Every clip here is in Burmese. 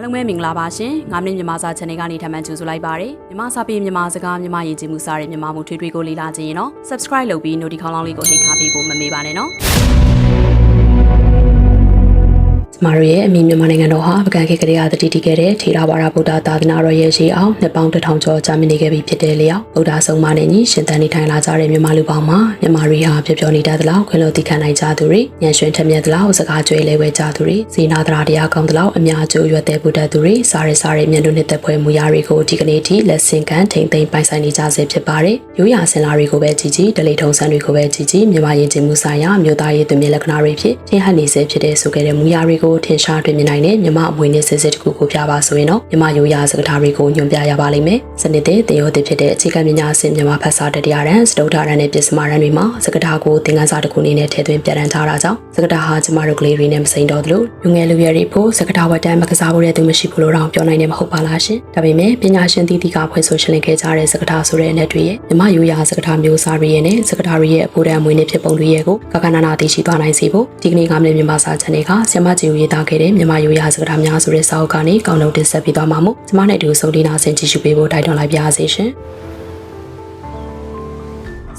အားလုံးပဲမင်္ဂလာပါရှင်။9မိနစ်မြန်မာစာ channel ကနေထပ်မံကြိုဆိုလိုက်ပါရစေ။မြန်မာစာပေမြန်မာစကားမြန်မာရည်ကြည်မှုစာရဲ့မြန်မာမှုထွေးထွေးကိုလေ့လာခြင်းရင်တော့ subscribe လုပ်ပြီး notification လောင်းလေးကိုနှိပ်ထားပေးဖို့မမေ့ပါနဲ့နော်။ကျ မတို့ရဲ့အမိမြန်မာနိုင်ငံတော်ဟာပကံခေတ်ကလေးကတည်တည်ခဲ့တဲ့ထေရဝါဒဗုဒ္ဓသာသနာတော်ရဲ့ရှေးအောင်နှစ်ပေါင်းတစ်ထောင်ကျော်ကြာမြင့်နေခဲ့ပြီဖြစ်တဲ့လျောက်ဗုဒ္ဓဆုံးမနဲ့ညီရှင်သန်နေထိုင်လာကြတဲ့မြန်မာလူပေါင်းမှာမြန်မာတွေဟာပြောပြောနေတတ်သလောက်ခွင့်လို့တည်ခံနိုင်ကြသူတွေညံရွှင်ထက်မြက်သလောက်စကားကြွေလဲဝဲကြသူတွေစေနာတရားတရားကောင်းသလောက်အများကျိုးရွက်တဲ့ဗုဒ္ဓသူတွေစားရစားရမျက်နှာနှစ်သက်ဖွယ်မူရတွေကိုဒီကနေ့ထိလက်ဆင့်ကမ်းထိမ့်သိမ့်ပိုင်ဆိုင်နေကြဆဲဖြစ်ပါတယ်ရိုးရာစင်လာတွေကိုပဲကြည်ကြည်ဒလိထုံစံတွေကိုပဲကြည်ကြည်မြန်မာယဉ်ကျေးမှုဆိုင်ရာမြို့သားရေးသွင်မြလက္ခဏာတွေဖြစ်ထင်ဟပ်နေဆဲဖြစ်တဲ့ဆိုခဲ့တဲ့မူရတွေကိုထင်ရှားတွေ့မြင်နိုင်တဲ့မြမအမွေနဲ့စစ်စစ်တခုကိုပြပါဆိုရင်တော့မြမရိုးရာစကားထားတွေကိုညွှန်ပြရပါလိမ့်မယ်။စနစ်တဲ့တင်ရောတင်ဖြစ်တဲ့အခြေခံပညာအဆင့်မြမဖတ်စာတတရားရန်စတုဒ္ဓရန်နဲ့ပစ္စမရန်တွေမှာစကားထားကိုသင်ခန်းစာတစ်ခုအနေနဲ့ထည့်သွင်းပြဋ္ဌာန်းထားတာကြောင့်စကားထားဟာကျမတို့ကလေးတွေနဲ့မစိမ့်တော့သလိုလူငယ်လူရွယ်တွေဖို့စကားထားဝတ်တမ်းမကစားဖို့တဲ့သူမရှိဘူးလို့တော့ပြောနိုင်တယ်မဟုတ်ပါလားရှင်။ဒါပေမဲ့ပညာရှင်သီးသီးကဖွင့်ဆိုရှင်းလင်းခဲ့ကြတဲ့စကားထားဆိုတဲ့အနက်တွေရဲ့မြမရိုးရာစကားထားမျိုးစားတွေရဲ့နဲ့စကားထားတွေရဲ့အဖို့တမ်းအမွေနဲ့ဖြစ်ပုံတွေရဲ့ကိုကကနနာသိရှိသွားနိုင်စေဖို့ဒီကနေ့ကမြမြန်မာစာချန်နယ်ကဆ iam မကြီးကိုရေးသားခဲ့တဲ့မြမရိုးရာစကားထားများဆိုတဲ့စာအုပ်ကနေကောင်းလုံးတင်ဆက်ပေးသွားမှာမို့ကျမနဲ့အတူဆုံးဒီနာဆင်ကြည့်ရှုပေးဖို့တိုက်တွန်းလိုက်ပါရစေရှင်။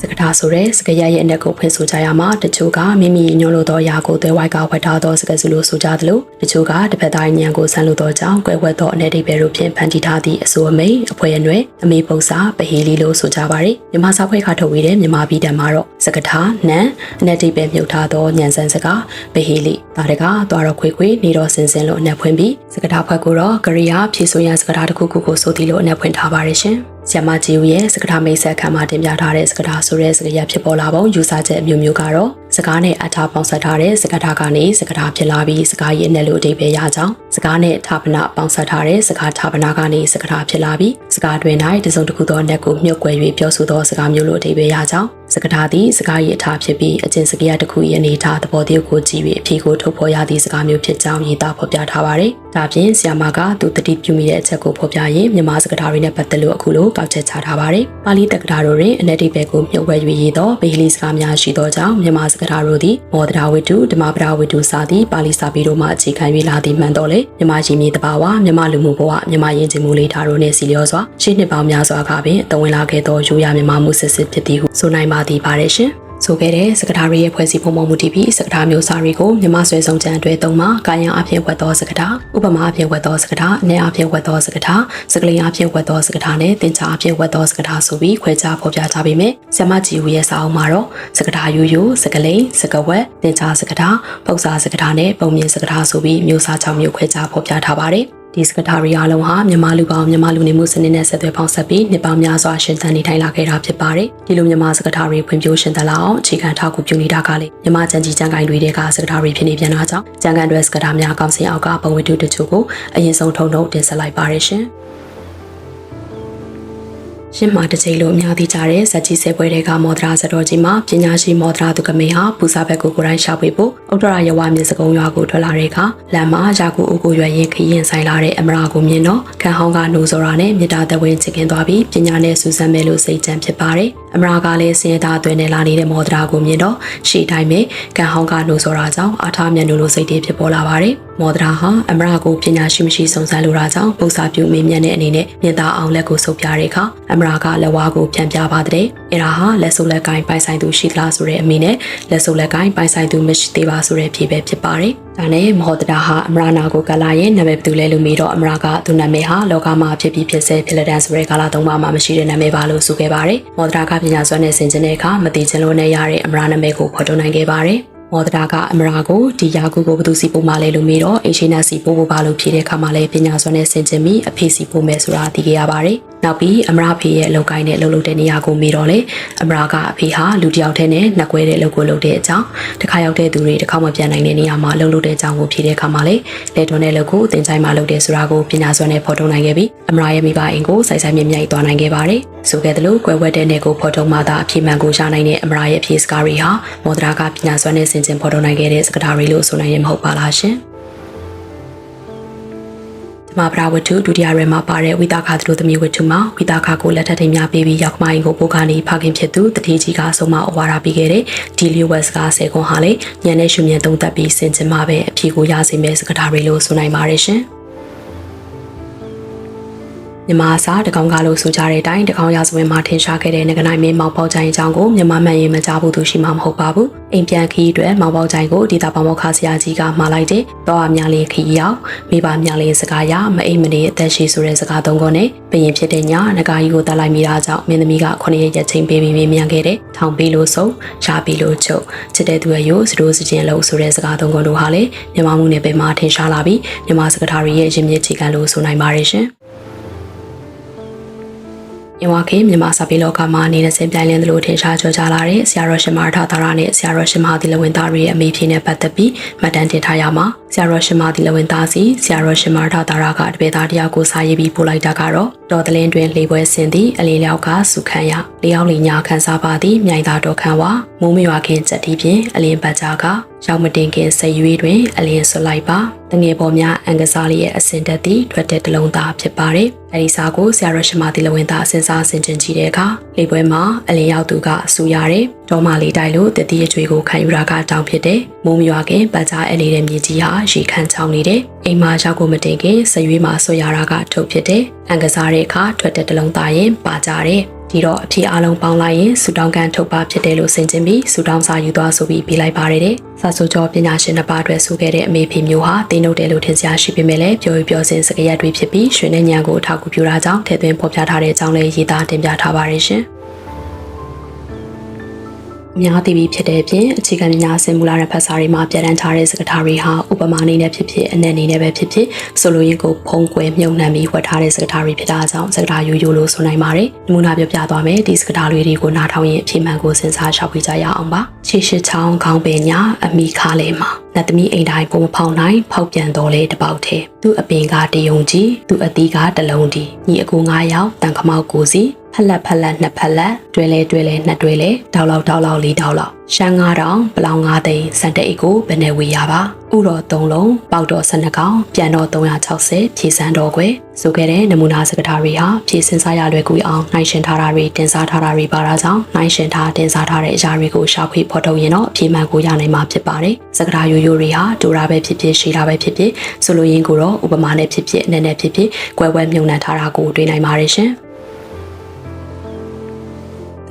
စကထာဆိုတဲ့စကရရဲ့အနက်ကိုဖွင့်ဆိုကြရမှာတချို့ကမိမိညွှန်လိုသောအရာကိုသဲဝိုက်ကဝတ်ထားသောစကစုလိုဆိုကြသလိုတချို့ကတစ်ဖက်သားညံကိုဆန်းလိုသောကြောင့်ကွဲဝတ်သောအနေအထားတို့ဖြင့်ဖန်တီးထားသည့်အဆိုအမိန်အဖွဲအနွယ်အမေပုံစာပဟေလီလိုဆိုကြပါရယ်မြမစာဖွဲ့ခါထုတ်ဝေတဲ့မြမပြည်တံမှာတော့စကထာနန်အနေအထားမြုပ်ထားသောညံဆန်းစကားပဟေလီဒါတကသွားတော့ခွေခွေနေတော့စင်စင်လိုအနက်ဖွင့်ပြီးစကထာဖွဲ့ကိုတော့ကရိယာဖြည့်ဆိုရစကထာတစ်ခုခုကိုဆိုသည်လိုအနက်ဖွင့်ထားပါရရှင်။ ဆ iam ကြီးဦးရဲ့စကားမိတ်ဆက်ခံမှာတင်ပြထားတဲ့စကားဆိုတဲ့စကားရဖြစ်ပေါ်လာပုံယူဆချက်အမျိုးမျိုးကတော့စကားနဲ့အထာပေါင်းဆက်ထားတဲ့စကားထားကနေစကားဖြစ်လာပြီးစကားရဲ့အနဲ့လို့အဓိပ္ပာယ်ရကြောင်း စကားနဲ့ထာပနာပေါင်းဆက်ထားတဲ့စကားထာပနာကနေစကားဖြစ်လာပြီးစကားတွင်၌တစုံတစ်ခုသောအနက်ကိုမြုပ်ကွယ်၍ပြောဆိုသောစကားမျိုးလို့အဓိပ္ပာယ်ရကြောင်းစကားထားသည်စကားရဲ့အထာဖြစ်ပြီးအကျင့်စကားတစ်ခုရဲ့အနေထားသဘောတရားကိုကြည့်ပြီးအဖြေကိုထုတ်ဖော်ရသည့်စကားမျိုးဖြစ်ကြောင်းရေးသားဖော်ပြထားပါတယ်။ဒါပြင်ဆီယာမာကသူတတိပြုမိတဲ့အချက်ကိုဖော်ပြရင်းမြန်မာစကားထားတွေနဲ့ပတ်သက်လို့အခုလိုကောက်ချက်ချထားပါတယ်။ပါဠိတက္ကရာတို့တွင်အနက်တိဘက်ကိုမြုပ်ဝဲ၍ရေးသောဗေဟလီစကားများရှိသောကြောင့်မြန်မာစကားထားတို့သည်မောဒရာဝတ္ထုဓမ္မပဒဝတ္ထုစသည့်ပါဠိစာပေတို့မှအခြေခံ၍လာသည်မှန်တော်လေမြန်မာရင်းမြေတဘာဝမြန်မာလူမှုဘဝမြန်မာယဉ်ကျေးမှုလေးထားတို့နှင့်စီလျော်စွာရှေ့နှစ်ပေါင်းများစွာကပင်အသွင်လာခဲ့သောရိုးရာမြန်မာမှုစစ်စစ်ဖြစ်သည်ဟုဆိုနိုင်ပါသည်ပါတယ်ရှင်။ ဆိုခဲ့တဲ့စကထာတွေရဲ့ဖွဲ့စည်းပုံပေါ်မူတည်ပြီးစကထာမျိုးစာတွေကိုမြမဆွဲဆောင်ကြံအတွဲသုံးမှာကာယံအဖြစ်ဝတ်သောစကထာဥပမာအဖြစ်ဝတ်သောစကထာအနေအဖြစ်ဝတ်သောစကထာစကလိန်အဖြစ်ဝတ်သောစကထာနဲ့တင်ချာအဖြစ်ဝတ်သောစကထာဆိုပြီးခွဲခြားဖော်ပြကြပါမယ်ဆ iam ကြီးဦးရဲ့စာအုပ်မှာတော့စကထာယူယူစကလိန်စကဝက်တင်ချာစကထာပု္ပ္ပစာစကထာနဲ့ပုံမြင်စကထာဆိုပြီးမျိုးစား6မျိုးခွဲခြားဖော်ပြထားပါတယ် ဒီစကတာရီအားလုံးဟာမြန်မာလူပေါင်းမြန်မာလူနေမှုစနစ်နဲ့ဆက်သွယ်ပေါင်းဆက်ပြီးနှစ်ပေါင်းများစွာရှင်သန်နေထိုင်လာခဲ့တာဖြစ်ပါတယ်။ဒီလိုမြန်မာစကတာရီဖွံ့ဖြိုးရှင်သန်လာအောင်အခြေခံထောက်ကူပြုနေတာကလေမြန်မာကြံကြီးကြံကိုင်တွေကစကတာရီဖြစ်နေပြန်တာကြောင့်ကြံကန်တွေစကတာများကောင်းစင်အောက်ကပုံဝတ္ထုတချို့ကိုအရင်ဆုံးထုံထုံတင်ဆက်လိုက်ပါရရှင်။ ရှင်းမှာတစ်ချိန်လိုအများသိကြတဲ့ဇက်ကြီးဆဲပွဲတွေကမော်ဒရာဇတော်ကြီးမှာပညာရှိမော်ဒရာသူကမေဟာပူစာဘက်ကိုကိုယ်တိုင်ရှာဖွေဖို့ဥတ္တရာရဝမြေစကုံရွာကိုထွက်လာတဲ့အခါလမ်းမှာရာကူအုပ်ကိုရွယ်ရင်ခရင်ဆိုင်လာတဲ့အမရာကိုမြင်တော့ခန်းဟောင်းကနိုးစောရာနဲ့မြေတာတဝင်းချစ်ခင်သွားပြီးပညာနဲ့စူးစမ်းမယ်လို့စိတ်ကြံဖြစ်ပါတယ်အမရာကလည်းစင်ရသားအသွင်နဲ့လာနေတဲ့မော်ဒရာကိုမြင်တော့ရှေ့တိုင်းပဲခန်းဟောင်းကနိုးစောရာကြောင့်အားထားမြန်လို့စိတ်တွေဖြစ်ပေါ်လာပါတယ်မော်ဒရာဟာအမရာကိုပညာရှိမရှိစုံစမ်းလိုတာကြောင့်ပု္ပ္ပစာပြုမေးမြန်းတဲ့အနေနဲ့မြင်သာအောင်လက်ကိုဆုပ်ပြတဲ့အခါအမရာကလက်ဝါးကိုပြန်ပြပါတဲ့။အဲဒါဟာလက်စုပ်လက်ကိုင်းပိုင်ဆိုင်သူရှိလားဆိုတဲ့အမိနဲ့လက်စုပ်လက်ကိုင်းပိုင်ဆိုင်သူမရှိသေးပါဆိုတဲ့ဖြေပဲဖြစ်ပါတယ်။ဒါနဲ့မော်ဒရာဟာအမရာနာကိုကလာရဲ့နာမည်ဘယ်သူလဲလို့မေးတော့အမရာကသူနာမည်ဟာလောကမှာဖြစ်ပြီးဖြစ်စေဖြစ်လက်တန်းဆိုတဲ့ကာလသုံးပါးမှာမရှိတဲ့နာမည်ပါလို့ဆိုခဲ့ပါတယ်။မော်ဒရာကပညာစွမ်းနဲ့ဆင်ခြင်တဲ့အခါမတိချင်လို့နဲ့ရတဲ့အမရာနာမည်ကိုဖော်ထုတ်နိုင်ခဲ့ပါတယ်။မော်ဒရာကအမရာကိုဒီယာကူကိုဘသူစီပို့မှလဲလို့မေးတော့အင်ရှင်နာစီပို့ဖို့ပါလို့ဖြေတဲ့အခါမှာလဲပညာစွမ်းနဲ့ဆင်ခြင်ပြီးအဖေစီပို့မယ်ဆိုတာသိခဲ့ရပါတယ်။ နောက်ပြီးအမရာဖေရဲ့အလုပ်ကိုင်းနဲ့လှုပ်လှုပ်တဲ့နေရာကိုမေးတော့လေအမရာကအဖေဟာလူတစ်ယောက်တည်းနဲ့နှက်ကွဲတဲ့အလုပ်ကိုလုပ်တဲ့အကြောင်းတစ်ခါရောက်တဲ့သူတွေတစ်ခါမှပြန်နိုင်တဲ့နေရာမှာလှုပ်လှုပ်တဲ့အကြောင်းကိုဖြေတဲ့အခါမှာလေလက်တွန်းတဲ့လုပ်ကိုအတင်ချိုင်းမှာလုပ်တဲ့ဆိုတာကိုပညာစွမ်းနဲ့ဖော်ထုတ်နိုင်ခဲ့ပြီးအမရာရဲ့မိဘအိမ်ကိုစိုက်ဆိုင်မြမြိုက်သွားနိုင်ခဲ့ပါတယ်။ဆိုခဲ့သလိုကွယ်ဝက်တဲ့နယ်ကိုဖော်ထုတ်မှသာအပြည့်မှန်ကိုရနိုင်တဲ့အမရာရဲ့အဖြေစကားတွေဟာမော်ဒရာကပညာစွမ်းနဲ့ဆင်ခြင်ဖော်ထုတ်နိုင်ခဲ့တဲ့စကားတွေလို့ဆိုနိုင်ရင်မဟုတ်ပါလားရှင်။ဓ မ္မပဒဝတ္ထုဒုတိယရဲမှာပါတဲ့ဝိသခသတို့သမီးဝတ္ထုမှာဝိသခကိုလက်ထပ်ထိန်များပေးပြီးရောက်မိုင်းကိုပို့ကနေဖခင်ဖြစ်သူတတိကြီးကအဆုံးမဩဝါဒပေးခဲ့တဲ့ဒီလီဝက်စ်ကဆယ်ခွန်ဟာလေညံနဲ့ရှုမြင်သုံးသက်ပြီးစင်ကျင်မှာပဲအဖြေကိုရစေမယ့်စကားတွေလို့ဆိုနိုင်ပါတယ်ရှင်။ မြန်မာအစားတကောင်ကားလို့ဆိုကြတဲ့အတိုင်းတကောင်ရာဇဝင်မှာထင်ရှားခဲ့တဲ့ငကနိုင်မင်းမောင်ပေါချိုင်အကြောင်းကိုမြန်မာမှန်ရင်မကြားဘူးသူရှိမှမဟုတ်ပါဘူးအိမ်ပြန်ခီးအတွက်မောင်ပေါချိုင်ကိုဒေတာပေါမောက်ခါဆရာကြီးကမှားလိုက်တဲ့တော့အများလေးခီးရောက်မိဘများလေးစကားရမအိမ်မနေအသက်ရှိဆိုတဲ့စကားသုံးခုနဲ့ဘရင်ဖြစ်တဲ့ညငကားကြီးကိုတက်လိုက်မိတာကြောင့်မင်းသမီးကခုနှစ်ရက်ရက်ချင်းပေးပြီးမြင်ခဲ့တဲ့ထောင်ပေးလို့ဆုံးရှားပေးလို့ချုပ်ချစ်တဲ့သူရဲ့ရိုးစတိုးစခြင်းလို့ဆိုတဲ့စကားသုံးခုတို့ဟာလေမြန်မာမှုနယ်ပယ်မှာထင်ရှားလာပြီးမြန်မာစကားသားတွေရဲ့ရင်းမြစ်ချီကန်လို့ဆိုနိုင်ပါတယ်ရှင် မြဝခေမြန်မာစာပေလောကမှာအနေနဲ့စင်ပြိုင်လင်းသလိုထင်ရှားကြော်ကြားလာတဲ့ဆရာတော်ရှင်မာထာတာရနဲ့ဆရာတော်ရှင်မဟာသီလဝင်သားတွေရဲ့အမိဖြေနဲ့ပတ်သက်ပြီးမှတ်တမ်းတင်ထားရမှာဆရာတော်ရှင်မဟာသီလဝင်သားစီဆရာတော်ရှင်မာထာတာရကတပည့်သားတယောက်ကိုစာရေးပြီးပို့လိုက်တာကတော့တော်တလင်းတွင်လေပွဲဆင်သည်အလင်းလျောက်ကစုခန့်ရလျောက်လီညာခန်းစားပါသည်မြိုင်သာတော်ခန့်ဝါမိုးမရွာခင်စက်တီဖြင့်အလင်းပတ်ကြားက ရောက်မတင်ခင်စရွေးတွင် အလင်းဆွလိုက်ပါတငယ်ပေါ်များအင်္ဂစားလေးရဲ့အစင်တက်သည့်ထွက်တဲ့တလုံးသားဖြစ်ပါတယ်အဲဒီစာကိုဆရာရရှိမသီလဝင်သားအစင်စားဆင်ကျင်ကြည့်တဲ့အခါလေပွဲမှာအလင်းရောက်သူကဆူရတယ်တော်မလေးတိုက်လို့တတိအကျွေးကိုခံယူတာကတောင်းဖြစ်တယ်မိုးမရွာခင်ပတ်ကြားအနေတဲ့မြေကြီးဟာရေခန့်ချောင်းနေတယ်အိမ်မှာရောက်ကိုမတင်ခင်စရွေးမှာဆွရတာကထုတ်ဖြစ်တယ်အင်္ဂစားတဲ့အခါထွက်တဲ့တလုံးသားရင်ပါကြတယ် ဒီတော့အဖြစ်အလုံးပေါင်းလိုက်ရင်ဆူတောင်းကန်ထုတ်ပါဖြစ်တယ်လို့ဆင်ခြင်ပြီးဆူတောင်းစာယူသွားဆိုပြီးပြလိုက်ပါတယ်တဲ့စာဆိုကျော်ပညာရှင်နှစ်ပါးအတွက်ဆိုခဲ့တဲ့အမေဖေမျိုးဟာတင်းနှုတ်တယ်လို့ထင်စရာရှိပေမဲ့လည်းပြောရပြောစင်စကားရက်တွေဖြစ်ပြီးရွှေနဲ့ညံကိုအထောက်အကူပြုတာကြောင့်ထည့်သွင်းဖော်ပြထားတဲ့အကြောင်းလေးရေးသားတင်ပြထားပါတယ်ရှင်။ အများသိပြီးဖြစ်တဲ့အပြင်အခြေခံပညာဆင်မူလာတဲ့ဖတ်စာတွေမှာပြဋ္ဌာန်းထားတဲ့စကားထားတွေဟာဥပမာအနေနဲ့ဖြစ်ဖြစ်အနက်အနေနဲ့ပဲဖြစ်ဖြစ်ဆိုလိုရင်းကိုဖုံးကွယ်မြုံနှံပြီးဝတ်ထားတဲ့စကားထားတွေဖြစ်တာကြောင့်စကားထားရိုးရိုးလို့ဆိုနိုင်ပါတယ်။နမူနာပြပြသွားမယ်ဒီစကားထားလေးတွေကိုနားထောင်ရင်အဖြစ်မှန်ကိုစဉ်းစားရှောက်ပြကြရအောင်ပါ။ခြေရှိချောင်းခေါင်းပင်ညာအမိခါလဲမှာနတ်သမီးအိမ်တိုင်းပုံမဖောင်းနိုင်ဖောက်ပြန်တော်လဲတပေါက်ထဲသူ့အပင်ကတယုံကြီးသူ့အသီးကတလုံးဒီညီအကူ၅ယောက်တန်ခမောက်ကိုစီ ဖက်လက်ဖက်လက်နှစ်ဖက်လက်တွဲလဲတွဲလဲနှစ်တွဲလဲတောက်လောက်တောက်လောက်လေးတောက်လောက်ရှမ်း9000ပလောင်9သိန်းစံတိတ်ကိုဘယ်နဲ့ဝေရပါဥတော်3လုံးပေါက်တော်12ကောင်ပြန်တော်360ဖြည့်စံတော်ခွဲဆိုခဲ့တဲ့နမူနာစကားထားတွေဟာဖြည့်စင်စားရလွယ်ကူအောင်နိုင်ရှင်ထားတာတွေတင်စားထားတာတွေပါတာကြောင့်နိုင်ရှင်ထားတင်စားထားတဲ့အရာတွေကိုရှာဖွေဖော်ထုတ်ရင်တော့အပြည့်မှန်ကိုရနိုင်မှာဖြစ်ပါတယ်စကားထားရိုးရိုးတွေဟာဒိုရာပဲဖြစ်ဖြစ်ရှည်တာပဲဖြစ်ဖြစ်ဆိုလိုရင်းကိုတော့ဥပမာနဲ့ဖြစ်ဖြစ်အနေနဲ့ဖြစ်ဖြစ်ကွဲကွဲမြုံနှံထားတာကိုတွေ့နိုင်ပါတယ်ရှင်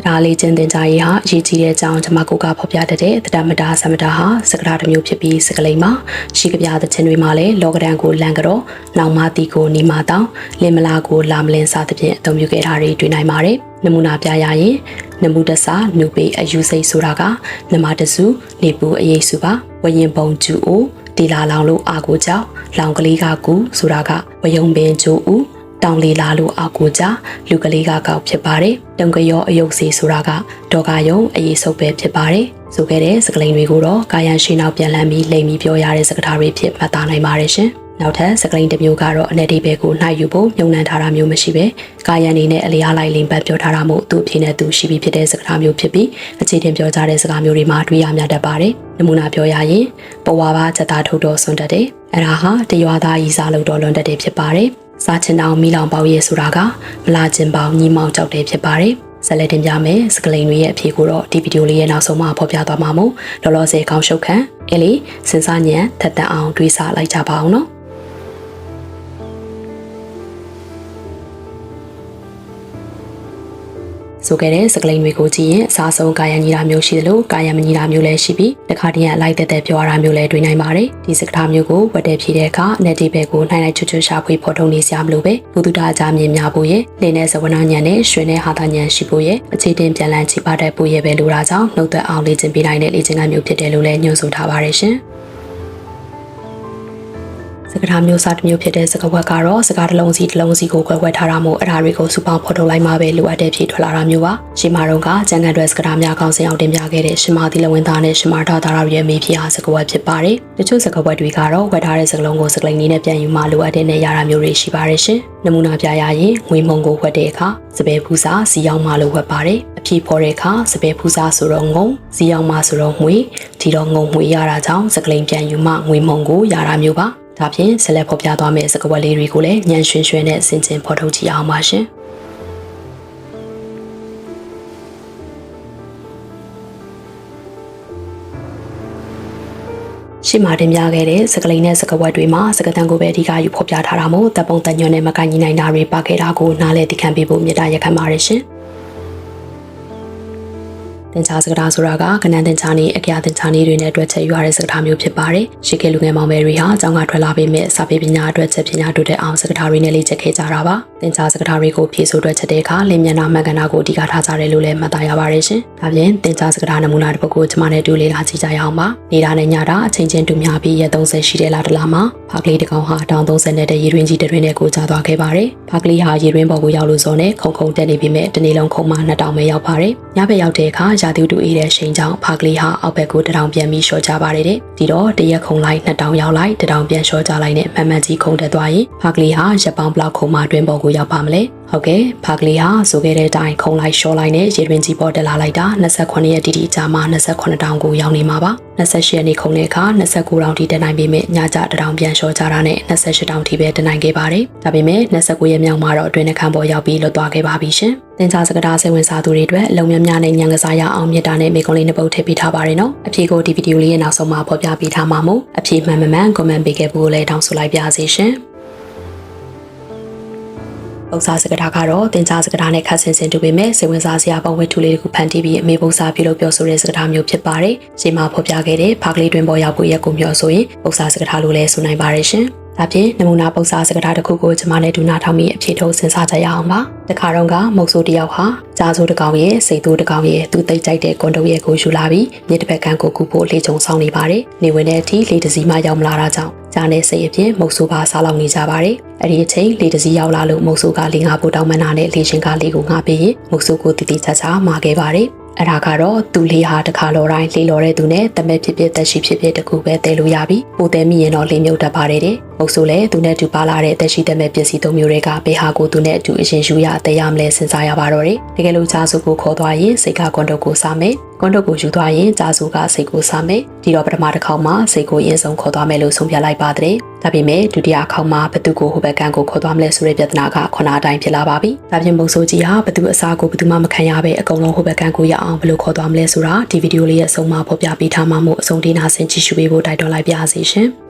တရားလေးကျင့်သင်ကြားရေးဟာအရေးကြီးတဲ့အကြောင်းကျွန်မကိုကဖော်ပြတတ်တဲ့တတမတာသမတာဟာစကရာတစ်မျိုးဖြစ်ပြီးစကလိန်မှာရှိကြပြသခြင်းတွေမှာလည်းလောကဒန်ကိုလန်ကြောနောင်မတီကိုနေမတောင်းလင်မလာကိုလာမလင်စသဖြင့်အသုံးပြုခဲ့တာတွေတွေ့နိုင်ပါတယ်နမူနာပြရရင်နမှုတဆာနုပေအယူစိတ်ဆိုတာကနမတစုနေပူအရေးစုပါဝရင်ပုံကျူအိုဒီလာလောင်လို့အာကိုကြောင့်လောင်ကလေးကကူဆိုတာကဝယုံပင်ကျိုးဦး တောင်လီလာလို့အောက်ကိုကြလူကလေးကကောက်ဖြစ်ပါတယ်။တုံကရောအယုတ်စီဆိုတာကဒေါကယုံအရေးဆုပ်ပဲဖြစ်ပါတယ်။ဆိုခဲ့တဲ့စကလိန်တွေကိုတော့ကာယံရှိနောက်ပြန်လည်ပြီးလိမ်ပြီးပြောရတဲ့စကားထားတွေဖြစ်မှတ်သားနိုင်ပါတယ်ရှင်။နောက်ထပ်စကလိန်တစ်မျိုးကတော့အနေဒီဘဲကိုနှိုက်ယူဖို့မြုံနှံထားတာမျိုးမရှိပဲကာယံနေနဲ့အလျားလိုက်လိမ်ပတ်ပြောထားတာမို့သူ့အဖြစ်နဲ့သူရှိပြီးဖြစ်တဲ့စကားမျိုးဖြစ်ပြီးအခြေတင်ပြောကြတဲ့စကားမျိုးတွေမှာတွေ့ရများတတ်ပါတယ်။နမူနာပြောရရင်ပဝါပါချက်သားထုတ်တော်ဆွန်တတ်တယ်။အဲ့ဒါဟာတရွာသားရီစားလို့တော်လွန်တတ်တယ်ဖြစ်ပါတယ်။ စားချင်အောင်မိလောင်ပေါရဲဆိုတာကမလာချင်ပေါညီမောင်ကြောက်တယ်ဖြစ်ပါတယ်ဆက်လက်တင်ပြမယ်စကလိန်တွေရဲ့အဖြေကိုတော့ဒီဗီဒီယိုလေးရဲ့နောက်ဆုံးမှာဖော်ပြသွားမှာမို့လောလောဆယ်ကောင်းရှုပ်ခံအဲလီစဉ်းစားညံထက်တန်အောင်တွေးစားလိုက်ကြပါအောင်နော် ဆိုခဲ့တဲ့စကလိန်တွေကိုကြည့်ရင်အစားဆုံးကာယညီတာမျိုးရှိသလိုကာယမညီတာမျိုးလည်းရှိပြီးတခါတည်းအလိုက်တက်တက်ပြောရတာမျိုးလည်းတွေ့နိုင်ပါတယ်ဒီစကထားမျိုးကိုဝတ်တဲ့ဖြည့်တဲ့အခါအနက်ဒီဘက်ကိုနိုင်နိုင်ချွတ်ချွတ်ရှာဖွေဖော်ထုတ်နေစရာမလိုပဲဘုဒ္ဓတာအကြမြင်များဖို့ရဲ့လင်းတဲ့ဇဝနာညံနဲ့ရွှေနဲ့ဟာတာညံရှိဖို့ရဲ့အခြေတင်ပြန်လည်ချိပါတဲ့ဖို့ရဲ့ပဲလိုတာကြောင့်နှုတ်သက်အောင်လေ့ကျင့်ပေးနိုင်တဲ့လေ့ကျင့်ခန်းမျိုးဖြစ်တယ်လို့လည်းညွှန်ဆိုထားပါတယ်ရှင် စကားမျိုးစားတစ်မျိုးဖြစ်တဲ့စကားဝက်ကတော့စကားတစ်လုံးစီတစ်လုံးစီကိုခွဲခွဲထားတာမို့အဲ့ဒါတွေကိုစုပေါင်းဖော်ထုတ်လိုက်မှပဲလိုအပ်တဲ့ဖြည့်ထွက်လာတာမျိုးပါရှီမာတော့ကကျန်ကန်တွေစကားများကောင်းစင်အောင်တင်ပြခဲ့တဲ့ရှီမာသီလဝင်းသားနဲ့ရှီမာတာတာရရဲ့မိဖြစ်အားစကားဝက်ဖြစ်ပါတယ်တချို့စကားဝက်တွေကတော့ဝက်ထားတဲ့စကားလုံးကိုစကလိန်လေးနဲ့ပြန်ယူမှလိုအပ်တဲ့နေရာမျိုးတွေရှိပါတယ်ရှင်နမူနာပြရရင်ငွေမုံကိုဝက်တဲ့အခါစပယ်ဖူးစာစီရောက်မှလို့ဝက်ပါတယ်အဖြည့်ဖော်တဲ့အခါစပယ်ဖူးစာဆိုတော့ငုံစီရောက်မှဆိုတော့ငွေဒီတော့ငုံငွေရတာကြောင့်စကလိန်ပြန်ယူမှငွေမုံကိုရတာမျိုးပါ ဒါဖြင့်ဆက်လက်ဖော်ပြသွားမယ့်စကားဝတ်လေးတွေကိုလည်းညံရွှင်ရွှင်နဲ့ဆင်ခြင်ဖော်ထုတ်ကြည့်အောင်ပါရှင်။ရှေ့မှာတင်ပြခဲ့တဲ့စကလိန်နဲ့စကဝက်တွေမှာစကတန်ကိုပဲအဓိကယူဖော်ပြထားတာမို့တပ်ပုံတညွန့်နဲ့မကိုင်ညီနိုင်တာတွေပါခဲ့တာကိုနားလည်သိခံပေးဖို့မြတ်တာရက်ခံပါရရှင်။ တင်ချာစကားဆိုတာကကနန်းတင်ချာနေအကြတင်ချာနေတွေနဲ့အတွက်ချက်ယူရတဲ့စကားမျိုးဖြစ်ပါတယ်။ရှေ့ကလူငယ်မောင်မယ်တွေဟာအကြောင်းကထွက်လာပေမဲ့စာပေပညာအတွက်ချက်ပညာတို့တဲ့အောင်စကားတွေနဲ့လေ့ကျက်ခဲ့ကြတာပါ။တင်ချာစကားတွေကိုဖြည့်ဆို့အတွက်ချက်တဲ့အခါလင်းမျက်နှာမှန်ကန်တာကိုအဓိကထားကြတယ်လို့လည်းမှတ်သားရပါတယ်ရှင်။ဒါပြင်တင်ချာစကားနမူနာတစ်ပုဒ်ကိုကျွန်မနဲ့တူလေ့လာကြည့်ကြရအောင်ပါ။နေတာနဲ့ညတာအချိန်ချင်းတူများပြီးရက်30ရှိတဲ့လားတလားမှာဖာကလေးတကောင်ဟာတောင်30နဲ့တဲ့ရေတွင်းကြီးတွင်းနဲ့ကိုကြာသွားခဲ့ပါတယ်။ဖာကလေးဟာရေတွင်းပေါ်ကိုရောက်လို့စောနဲ့ခုံခုံတက်နေပြီးမဲ့တနေ့လုံးခုံမှ2000ပဲရောက်ပါတယ်။ညဘက်ရောက်တဲ့အခါရာသီဥတုအေးတဲ့ချိန်ကြောင့်ဖာကလေးဟာအောက်ဘက်ကိုတထောင်ပြန်ပြီးလျှော့ချပါတယ်တဲ့။ဒီတော့တရက်ခုံလိုက်2000ရောက်လိုက်တထောင်ပြန်လျှော့ချလိုက်နဲ့မှန်မှန်ကြီးခုံတက်သွားရင်ဖာကလေးဟာရက်ပေါင်းဘလောက်ခုံမှတွင်းပေါ်ကိုရောက်ပါမလဲ။ဟုတ်ကဲ့ဖာကလေးဟာဆိုခဲ့တဲ့အတိုင်းခုံလိုက်လျှော့လိုက်နဲ့ရေတွင်ကြီးပေါ်တက်လာလိုက်တာ28ရက်တိတိကြာမှ28တောင်ကိုရောက်နေမှာပါ28ရက်နေ့ခုံတဲ့အခါ29တောင်ထိတက်နိုင်ပေမဲ့ညကြတတောင်ပြန်လျှော့ကြတာနဲ့28တောင်ထိပဲတက်နိုင်ခဲ့ပါတယ်ဒါပေမဲ့29ရက်မြောက်မှာတော့အတွင်းနှခမ်းပေါ်ရောက်ပြီးလွတ်သွားခဲ့ပါပြီရှင် တင်ချစကတာစိတ်ဝင်စားသူတွေအတွက်အလုံးများများနဲ့ညံကစားရအောင်မြတ်တာနဲ့မိကုံးလေးနှစ်ပုတ်ထည့်ပေးထားပါတယ်နော်အဖြေကိုဒီဗီဒီယိုလေးရဲ့နောက်ဆုံးမှာဖော်ပြပေးထားမှာမို့အဖြေမှန်မှန်မှန် comment ပေးခဲ့ဖို့လည်းတောင်းဆိုလိုက်ပါစေရှင်ပုံစားစကားကတော့တင်ကြားစကားနဲ့ခတ်ဆင်ဆင်တူပေမဲ့စိတ်ဝင်စားစရာပုံဝတ္ထုလေးတစ်ခုဖန်တီးပြီးအမေပုံစားပြုလုပ်ပြောဆိုတဲ့စကားမျိုးဖြစ်ပါတယ်။ချိန်မှာဖော်ပြခဲ့တဲ့ဖာကလေးတွင်ပေါ်ရောက်ဖို့ရက်ကိုမျှော်ဆိုရင်ပုံစားစကားလိုလည်းဆိုနိုင်ပါတယ်ရှင်။ ဒါဖြင့်နမူနာပုံစားစကားတစ်ခုကိုကျွန်မနဲ့ဒူနာထောင်ပြီးအဖြေထုတ်စဉ်းစားကြရအောင်ပါ။တခါတော့ကမုတ်ဆိုးတယောက်ဟာကြားဆိုးတစ်ကောင်ရဲ့စိတ်သိုးတစ်ကောင်ရဲ့သူတိတ်ကြိုက်တဲ့ကွန်တုပ်ရဲ့ကိုယူလာပြီးမြေတစ်ဖက်ကန်းကိုကူဖို့လေချုံဆောင်နေပါတယ်။နေဝင်တဲ့အထိလေတစည်းမှရောက်မလာတာကြောင့်ကြားနေစိတ်အပြင်မုတ်ဆိုးပါစားလောက်နေကြပါတယ်။အဲ့ဒီအချိန်လေတစည်းရောက်လာလို့မုတ်ဆိုးကလေငါဖို့တောင်းမနာနဲ့လေရှင်ကလေကိုငါပေးရင်မုတ်ဆိုးကိုတည်တည်ချာချာမာခဲ့ပါတယ်။အဲ့ဒါကတော့သူလေးဟာတခါလော်တိုင်းလေးလော်တဲ့သူနဲ့တမက်ဖြစ်ဖြစ်တက်ရှိဖြစ်ဖြစ်တခုပဲတဲလို့ရပြီပိုတဲမိရင်တော့လေးမြုပ်တတ်ပါတယ်တဲ့။ ဟုတ်ဆိုလဲသူနဲ့အတူပါလာတဲ့တက်ရှိတမက်ပစ္စည်းသုံးမျိုးတွေကဘေဟာကိုသူနဲ့အတူအရင်ယူရတဲရမလဲစဉ်းစားရပါတော့တယ်။တကယ်လို့ဂျာစုကိုခေါ်သွားရင်စိတ်ကကွန်ဒိုကိုစားမယ်။ကွန်ဒိုကိုယူသွားရင်ဂျာစုကစိတ်ကိုစားမယ်။ဒီတော့ပထမတစ်ခေါက်မှာစိတ်ကိုအရင်ဆုံးခေါ်သွားမယ်လို့ဆုံးဖြတ်လိုက်ပါတယ်။ဒါပေမဲ့ဒုတိယအခေါက်မှာဘသူကိုဟိုဘက်ကန်ကိုခေါ်သွားမလဲဆိုတဲ့ပြဿနာကခုနအတိုင်းဖြစ်လာပါပြီ။ဒါပြင်မုံဆိုးကြီးဟာဘသူအစားကိုဘသူမှမခံရပဲအကုန်လုံးဟိုဘက်ကန်ကိုရအောင်ဘယ်လိုခေါ်သွားမလဲဆိုတာဒီဗီဒီယိုလေးရဲ့အဆုံးမှာဖော်ပြပေးထားမှာမို့အဆုံးထိနာဆင်ကြည့်ရှုပေးဖို့တိုက်တွန်းလိုက်ပါစီရှင်။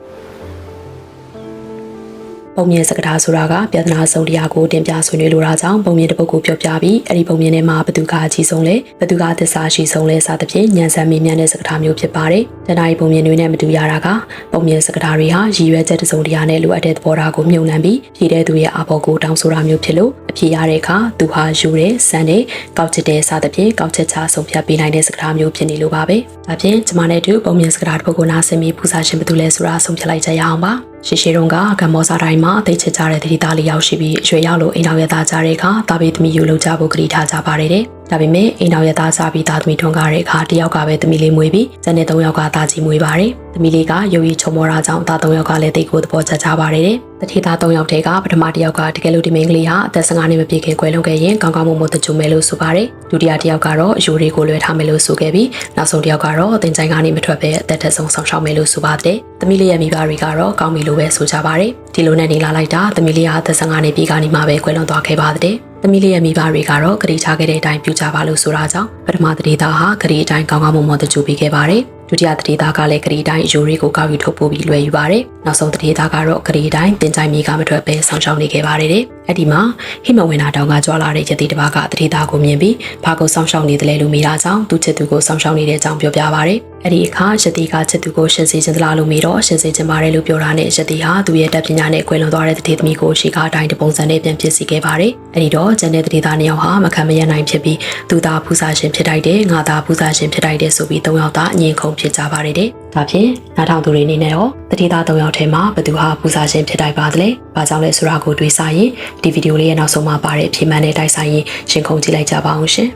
ပုံမြင်စကားဆိုတာကပြဿနာစုံတရားကိုတင်ပြဆွေးနွေးလိုတာကြောင့်ပုံမြင်တစ်ပုဒ်ကိုပြောပြပြီးအဲ့ဒီပုံမြင်ထဲမှာဘသူကအကြီးဆုံးလဲဘသူကသစ္စာရှိဆုံးလဲစသဖြင့်ညံစံမေးမြန်းတဲ့စကားမျိုးဖြစ်ပါတယ်။တဏှာရီပုံမြင်တွေနဲ့မတူရတာကပုံမြင်စကားတွေဟာရည်ရွယ်ချက်တစုံတရာနဲ့လိုအပ်တဲ့သဘောထားကိုမြုံနှံပြီးဖြည့်တဲ့သူရဲ့အဘောကိုတောင်းဆိုတာမျိုးဖြစ်လို့အဖြေရတဲ့အခါသူဟာယူတဲ့စံတဲ့ကောက်ချစ်တဲ့စသဖြင့်ကောက်ချက်ချဆုံးဖြတ်ပေးနိုင်တဲ့စကားမျိုးဖြစ်နေလို့ပါပဲ။ဒါဖြင့်ကျမနဲ့တူပုံမြင်စကားတစ်ပုဒ်ကိုနားဆင်ပြီးပူဇာရှင်ဘသူလဲဆိုတာဆုံးဖြတ်လိုက်ကြရအောင်ပါ။ ရှေရှေတုံးကကမ္ဘောဇာတိုင်းမှာအသိချစ်ကြတဲ့တတိသားလေးယောက်ရှိပြီးရွှေရောက်လို့အိမ်တော်ရသားကြတဲ့အခါတာဘေသမီးယူလုပ်ကြဖို့ကြိထားကြပါတယ်တဲ့ဒါပေမဲ့အိမ်တော်ရသားစားပြီးသားသမီးထွန်းကားတဲ့အခါတယောက်ကပဲသမီးလေးမွေးပြီးဇန်နဲ့၃ယောက်ကသားကြီးမွေးပါတယ်သမီးလေးကရုပ်ရည်ချုံမောတာကြောင့်သား၃ယောက်ကလည်းတိတ်ကိုသဘောကျကြပါတယ်တဲ့တတိသား၃ယောက်တည်းကပထမတစ်ယောက်ကတကယ်လို့ဒီမိန်းကလေးဟာအသက်15နှစ်မပြည့်ခင်ကွယ်လွန်ခဲ့ရင်ကောင်းကောင်းမွန်မွန်တကြုံမယ်လို့ဆိုပါတယ်ဒုတိယတစ်ယောက်ကတော့အယူတွေကိုလွှဲထားမယ်လို့ဆိုခဲ့ပြီးနောက်ဆုံးတစ်ယောက်ကတော့တင်ချိုင်ကနေမထွက်ဘဲအသက်ထက်ဆုံးဆောင်ရှောက်မယ်လို့ဆိုပါတယ် သမီးလေးရဲ့မိဘတွေကတော့ကောင်းပြီလို့ပဲဆိုကြပါတယ်ဒီလိုနဲ့နေလာလိုက်တာသမီးလေးဟာအသက်15နှစ်ပြည့်ကနေမှပဲကွယ်လွန်သွားခဲ့ပါတယ်သမီးလေးရဲ့မိဘတွေကတော့ဂရီချခဲ့တဲ့အတိုင်းပြုကြပါလို့ဆိုတာကြောင့်ပထမတတိသားဟာဂရီအတိုင်းကောင်းကောင်းမွန်မွန်တကြိုပေးခဲ့ပါတယ်ဒုတိယတတိသားကလည်းဂရီတိုင်းအယိုတွေကိုကောက်ယူထုတ်ပို့ပြီးလွှဲယူပါတယ်နောက်ဆုံးတတိသားကတော့ဂရီတိုင်းတင်ကြိုင်မြေကမထွက်ပဲဆောင်ရှောက်နေခဲ့ပါတယ်တဲ့အဲ့ဒီမှာဟိမဝင်းနာတောင်ကကြွာလာတဲ့ယတိတစ်ပါးကတတိသားကိုမြင်ပြီးဘာကိုဆောင်ရှောက်နေတယ်လဲလို့မိတာကြောင့်သူ့ချစ်သူကိုဆောင်ရှောက်နေတဲ့အကြောင်းပြောပြပါတယ် အဲ့ဒီအခါယတိကချစ်သူကိုရှင်စေခြင်းသလားလို့မိတော့ရှင်စေခြင်းပါတယ်လို့ပြောတာနဲ့ယတိဟာသူ့ရဲ့တပ်ပညာနဲ့ကွယ်လွန်သွားတဲ့တတိသမီးကိုရှေကားတိုင်းတပုံစံနဲ့ပြန်ဖြစ်စီခဲ့ပါတယ်အဲ့ဒီတော့ကျန်တဲ့တတိသားနှစ်ယောက်ဟာမခံမရနိုင်ဖြစ်ပြီးသူသားဖူးစာရှင်ဖြစ်တိုက်တယ်ငါသားဖူးစာရှင်ဖြစ်တိုက်တယ်ဆိုပြီးသုံးယောက်သားအငြင်းခုန်ဖြစ်ကြပါတယ်တဲ့ဒါဖြင့်နားထောင်သူတွေအနေနဲ့ရောတတိသားသုံးယောက်ထဲမှာဘသူဟာဖူးစာရှင်ဖြစ်တိုက်ပါသလဲဘာကြောင့်လဲဆိုတာကိုတွေးစားရင်ဒီဗီဒီယိုလေးရဲ့နောက်ဆုံးမှာပါတဲ့အဖြစ်မှန်တဲ့တိုက်ဆိုင်ရင်ရှင်းခုန်ကြည့်လိုက်ကြပါအောင်ရှင်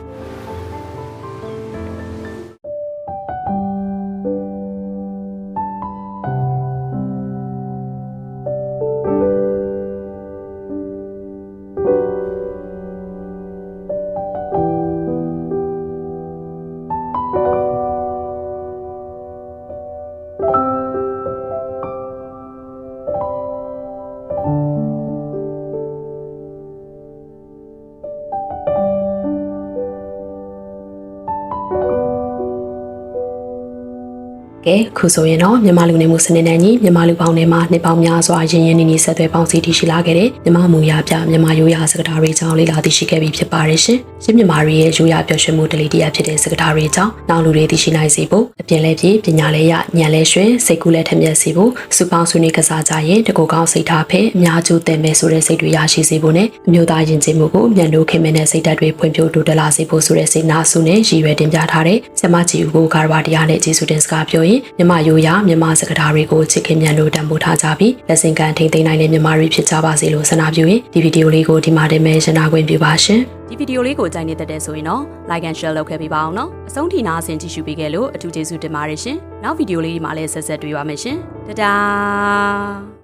ကဲခုဆိုရင်တော့မြန်မာလူနေမှုစနစ်နဲ့ညီမြန်မာလူပေါင်းထဲမှာနှစ်ပေါင်းများစွာရင်းရင်းနှီးနှီးဆက်သွယ်ပေါင်းစည်းတည်ရှိလာခဲ့တဲ့မြန်မာမူရပြမြန်မာရိုးရာစကားဓာတ်တွေကြောင့်လေ့လာသိရှိခဲ့ပြီးဖြစ်ပါတယ်ရှင်။ရှင်းမြန်မာတွေရဲ့ရိုးရာပျော်ရွှင်မှုတလီတရားဖြစ်တဲ့စကားဓာတ်တွေကြောင့်နောက်လူတွေသိရှိနိုင်စေဖို့အပြင်လဲပြေပညာလဲရညံလဲရွှင်စိတ်ကူးလဲထက်မြက်စေဖို့စူပေါင်းဆွေးနွေးကစားကြရင်တကူကောင်းစိတ်ထားဖဲအများကျိုးတင်မဲ့ဆိုတဲ့စိတ်တွေရရှိစေဖို့နဲ့အမျိုးသားယဉ်ကျေးမှုကိုအမြန်လို့ခင်မင်းတဲ့စိတ်ဓာတ်တွေဖွံ့ဖြိုးတိုးတက်လာစေဖို့ဆိုတဲ့စိတ်နာစုနဲ့ရည်ရွယ်တင်ပြထားတဲ့ဆမကြီးဦးကိုကာရဝတရားနဲ့ကျေးဇူးတင်စကားပြောရင်မြမရိုးရာမြမစကားဓာတ်တွေကိုချစ်ခင်မြန်လို့တံပိုးထားကြပြီးလက်ဆင့်ကမ်းထိန်သိမ်းနိုင်တဲ့မြမတွေဖြစ်ကြပါစေလို့ဆန္ဒပြုရင်ဒီဗီဒီယိုလေးကိုဒီမှာတင်မဲ့ရှင်းနာခွင့်ပြုပါရှင်ဒီဗီဒီယိုလေးကိုကြိုက်နေတဲ့တဲ့ဆိုရင်တော့ like and share လုပ်ခဲ့ပေးပါအောင်နော်အဆုံးထိနားဆင်ကြည့်ရှုပေးခဲ့လို့အထူးကျေးဇူးတင်ပါတယ်ရှင်နောက်ဗီဒီယိုလေးဒီမှာလည်းဆက်ဆက်တွေ့ပါမယ်ရှင်တဒါ